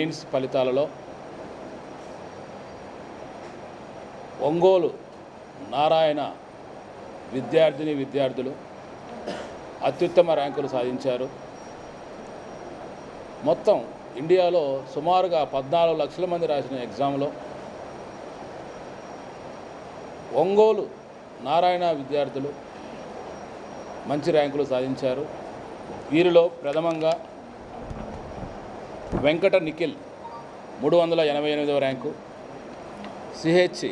Mains ఫలితాలలో ఒంగోలు నారాయణ విద్యార్థిని విద్యార్థులు అత్యుత్తమ ర్యాంకులు సాధించారు. మొత్తం ఇండియాలో సుమారుగా పద్నాలుగు లక్షల మంది రాసిన ఎగ్జామ్లో ఒంగోలు నారాయణ విద్యార్థులు మంచి ర్యాంకులు సాధించారు. వీరిలో ప్రథమంగా వెంకట నిఖిల్ మూడు వందల ఎనభై ఎనిమిదవ ర్యాంకు. సిహెచ్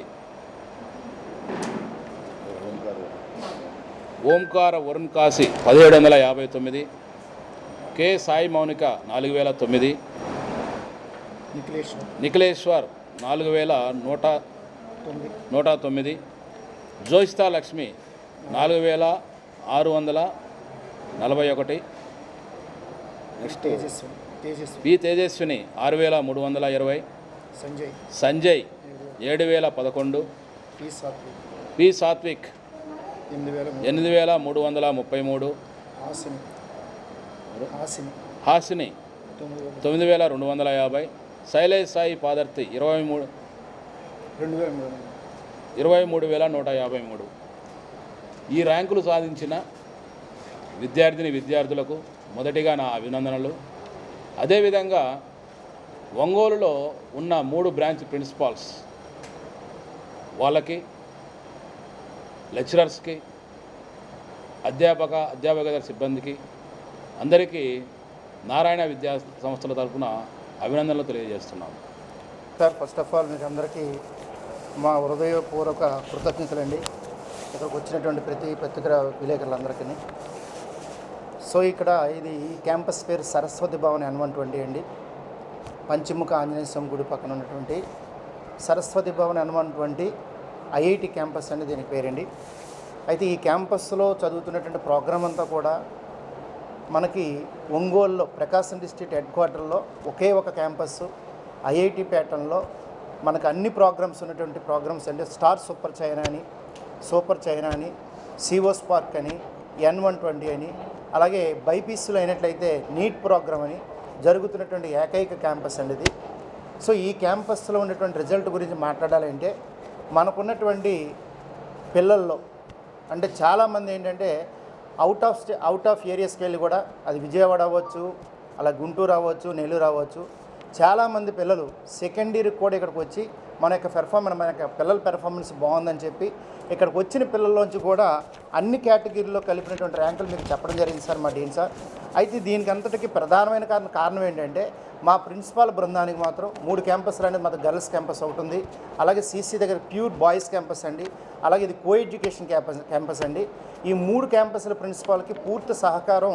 ఓంకార వరుణ్ కాశీ పదిహేడు వందల యాభై తొమ్మిది. కె సాయి మౌనిక నాలుగు వేల తొమ్మిది. నిఖిలేశ్వర్. నాలుగు వేల నూట నూట తొమ్మిది. జోయిస్తా లక్ష్మి నాలుగు వేల ఆరు వందల నలభై ఒకటి. నెక్స్ట్ బి తేజస్విని ఆరు వేల మూడు వందల ఇరవై. సంజయ్. సంజయ్ ఏడు వేల పదకొండు. పి సాత్వి పి సాత్విక్ ఎనిమిది వేల మూడు. వందల ముప్పై మూడు. హాసిని. తొమ్మిది వేల. రెండు వందల యాభై. శైలేష్ సాయి పాదర్తి ఇరవై మూడు. ఇరవై మూడు వేల నూట యాభై మూడు. ఈ ర్యాంకులు సాధించిన విద్యార్థిని విద్యార్థులకు మొదటిగా నా అభినందనలు. అదేవిధంగా ఒంగోలులో ఉన్న మూడు బ్రాంచ్ ప్రిన్సిపాల్స్ వాళ్ళకి లెక్చరర్స్కి అధ్యాపక అధ్యాపక సిబ్బందికి అందరికీ నారాయణ విద్యా సంస్థల తరఫున అభినందనలు తెలియజేస్తున్నాము సార్ ఫస్ట్ ఆఫ్ ఆల్ మీకు అందరికీ మా హృదయపూర్వక కృతజ్ఞతలండి. ఇక్కడికి వచ్చినటువంటి ప్రతి పత్రిక విలేకరులందరికీ. సో ఇక్కడ ఇది ఈ క్యాంపస్ పేరు సరస్వతి భవన్ అనువంటువంటి అండి. పంచముఖ ఆంజనేయ స్వామి గుడి పక్కన ఉన్నటువంటి సరస్వతి భవన్ అనువంటువంటి ఐఐటి క్యాంపస్ అని దీని పేరండి. అయితే ఈ క్యాంపస్లో చదువుతున్నటువంటి ప్రోగ్రామ్ అంతా కూడా మనకి ఒంగోలులో ప్రకాశం డిస్ట్రిక్ట్ హెడ్ క్వార్టర్లో ఒకే ఒక క్యాంపస్ ఐఐటి ప్యాటర్న్లో మనకు అన్ని ప్రోగ్రామ్స్ ఉన్నటువంటి ప్రోగ్రామ్స్ అంటే స్టార్ సూపర్ చైనా అని సూపర్ చైనా అని సివో స్పార్క్ అని ఎన్ వన్ ట్వంటీ అని అలాగే బైపీసీలో అయినట్లయితే నీట్ ప్రోగ్రామ్ అని జరుగుతున్నటువంటి ఏకైక క్యాంపస్ అండి ఇది. సో ఈ క్యాంపస్లో ఉన్నటువంటి రిజల్ట్ గురించి మాట్లాడాలంటే మనకున్నటువంటి పిల్లల్లో అంటే చాలామంది ఏంటంటే out of state out of ఏరియాస్కి వెళ్ళి కూడా అది విజయవాడ అవ్వచ్చు అలా గుంటూరు అవ్వచ్చు నెల్లూరు అవ్వచ్చు. చాలామంది పిల్లలు సెకండ్ ఇయర్కి కూడా ఇక్కడికి వచ్చి మన యొక్క పెర్ఫార్మెన్స్ మన యొక్క పిల్లల పెర్ఫార్మెన్స్ బాగుందని చెప్పి ఇక్కడికి వచ్చిన పిల్లల్లోంచి కూడా అన్ని కేటగిరీలో కలిపినటువంటి ర్యాంకులు మీకు చెప్పడం జరిగింది సార్ మా డీన్ సార్. అయితే దీనికి అంతటికి ప్రధానమైన కారణం కారణం ఏంటంటే మా ప్రిన్సిపాల్ బృందానికి మాత్రం మూడు క్యాంపస్లు అనేది మాకు గర్ల్స్ క్యాంపస్ ఒకటి ఉంది. అలాగే సీసీ దగ్గర ప్యూర్ బాయ్స్ క్యాంపస్ అండి. అలాగే ఇది కో ఎడ్యుకేషన్ క్యాంపస్ క్యాంపస్ అండి. ఈ మూడు క్యాంపస్ల ప్రిన్సిపాల్కి పూర్తి సహకారం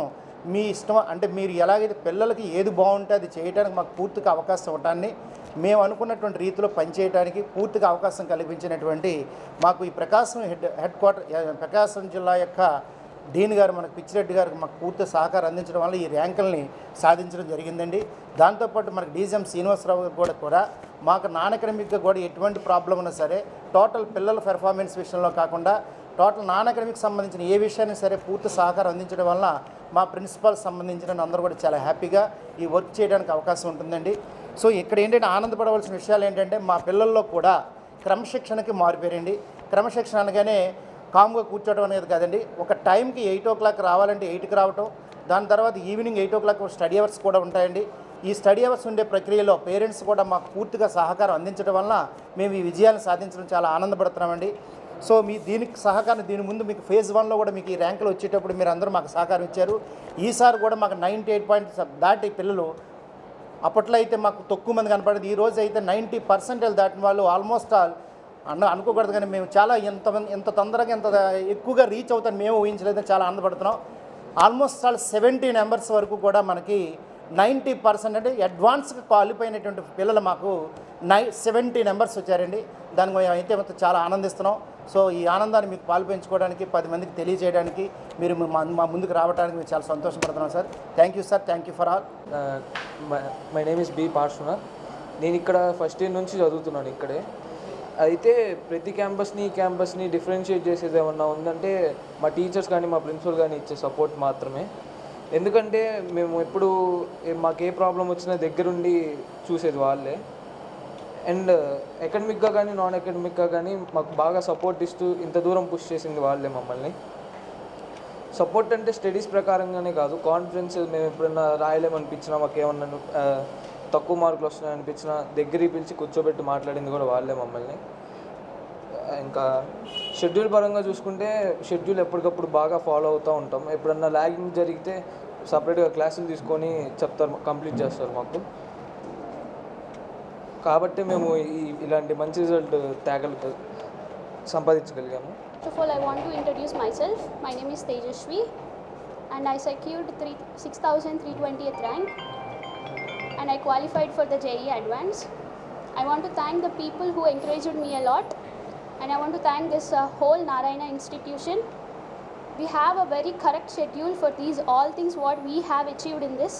మీ ఇష్టం అంటే మీరు ఎలాగైతే పిల్లలకి ఏది బాగుంటే అది చేయడానికి మాకు పూర్తిగా అవకాశం ఇవ్వటాన్ని మేము అనుకున్నటువంటి రీతిలో పనిచేయడానికి పూర్తిగా అవకాశం కల్పించినటువంటి మాకు ఈ Prakasam head head quarter Prakasam జిల్లా యొక్క డీన్ గారు మనకు పిచ్చిరెడ్డి గారికి మాకు పూర్తి సహకారం అందించడం వల్ల ఈ ర్యాంకుల్ని సాధించడం జరిగిందండి. దాంతోపాటు మనకు డీజీఎం శ్రీనివాసరావు గారు కూడా కూడా మాకు నాన్ అకాడమిక్గా కూడా ఎటువంటి ప్రాబ్లం ఉన్నా సరే టోటల్ పిల్లల పెర్ఫార్మెన్స్ విషయంలో కాకుండా టోటల్ నాన్ అకాడమిక్ సంబంధించిన ఏ విషయాన్ని సరే పూర్తి సహకారం అందించడం వల్ల మా ప్రిన్సిపాల్ సంబంధించిన అందరూ కూడా చాలా హ్యాపీగా ఈ వర్క్ చేయడానికి అవకాశం ఉంటుందండి. సో ఇక్కడ ఏంటంటే ఆనందపడవలసిన విషయాలు ఏంటంటే మా పిల్లల్లో కూడా క్రమశిక్షణకి మారిపోయారండి. క్రమశిక్షణ అనగానే కామ్గా కూర్చోవడం అనేది కాదండి. ఒక టైంకి ఎయిట్ ఓ క్లాక్ రావాలంటే ఎయిట్కి రావటం దాని తర్వాత evening eight o'clock study hours కూడా ఉంటాయండి. ఈ స్టడీ అవర్స్ ఉండే ప్రక్రియలో పేరెంట్స్ కూడా మాకు పూర్తిగా సహకారం అందించడం వలన మేము ఈ విజయాన్ని సాధించడం చాలా ఆనందపడుతున్నామండి. సో మీ దీనికి సహకారం దీని ముందు మీకు ఫేజ్ వన్లో కూడా మీకు ఈ ర్యాంకులు వచ్చేటప్పుడు మీరు అందరూ మాకు సహకారం ఇచ్చారు. ఈసారి కూడా మాకు నైంటీ ఎయిట్ పాయింట్ దాటి పిల్లలు అప్పట్లో అయితే మాకు తక్కువ మంది కనపడేది. ఈ రోజు అయితే నైంటీ పర్సెంటేజ్ దాటిన వాళ్ళు ఆల్మోస్ట్ ఆల్ అన్న అనుకోకూడదు కానీ మేము చాలా ఎంత ఎంత తొందరగా ఎంత ఎక్కువగా రీచ్ అవుతాను మేము ఊహించలేదని చాలా ఆనందపడుతున్నాం. ఆల్మోస్ట్ ఆల్ సెవెంటీ నెంబర్స్ వరకు కూడా మనకి నైంటీ పర్సెంట్ అంటే అడ్వాన్స్గా క్వాలిఫై అయినటువంటి పిల్లలు మాకు నై సెవెంటీ నెంబర్స్ వచ్చారండి. దానికి మేము అయితే చాలా ఆనందిస్తున్నాం. సో ఈ ఆనందాన్ని మీకు పాల్పంచుకోవడానికి పది మందికి తెలియజేయడానికి మీరు మా మా ముందుకు రావడానికి మేము చాలా సంతోషపడుతున్నాం sir. Thank you sir thank you for all my name is B is నేను ఇక్కడ ఫస్ట్ ఇయర్ నుంచి చదువుతున్నాను ఇక్కడే. అయితే ప్రతి క్యాంపస్ని క్యాంపస్ని డిఫరెన్షియేట్ చేసేది ఏమన్నా ఉందంటే మా టీచర్స్ కానీ మా ప్రిన్సిపల్ కానీ ఇచ్చే సపోర్ట్ మాత్రమే. ఎందుకంటే మేము ఎప్పుడు మాకు ఏ ప్రాబ్లం వచ్చినా దగ్గరుండి చూసేది వాళ్ళే. అండ్ అకాడమిక్గా కానీ నాన్ అకాడమిక్గా కానీ మాకు బాగా సపోర్ట్ ఇస్తూ ఇంత దూరం పుష్ చేసింది వాళ్ళే మమ్మల్ని. సపోర్ట్ అంటే స్టడీస్ ప్రకారంగానే కాదు కాన్ఫిడెన్స్ మేము ఎప్పుడన్నా రాయలేమనిపించినా మాకు ఏమన్నా తక్కువ మార్కులు వస్తున్నాయి అనిపించినా దగ్గరికి పిలిచి కూర్చోబెట్టి మాట్లాడింది కూడా వాళ్ళే మమ్మల్ని. ఇంకా షెడ్యూల్ పరంగా చూసుకుంటే షెడ్యూల్ ఎప్పటికప్పుడు బాగా ఫాలో అవుతూ ఉంటాం. ఎప్పుడన్నా ల్యాగింగ్ జరిగితే సపరేట్గా క్లాసులు తీసుకొని చెప్తారు కంప్లీట్ చేస్తారు మాకు. కాబట్టి మేము ఈ ఇలాంటి మంచి result తేగల సంపాదించగలిగాము First of all, I want to introduce myself. My name is Tejashvi, and I secured three- 6,320th rank, and I qualified for the JE Advance. I want to thank the people who encouraged me a lot, and I want to thank this uh, whole Narayana institution. We have a very correct schedule for these all things what we have achieved in this.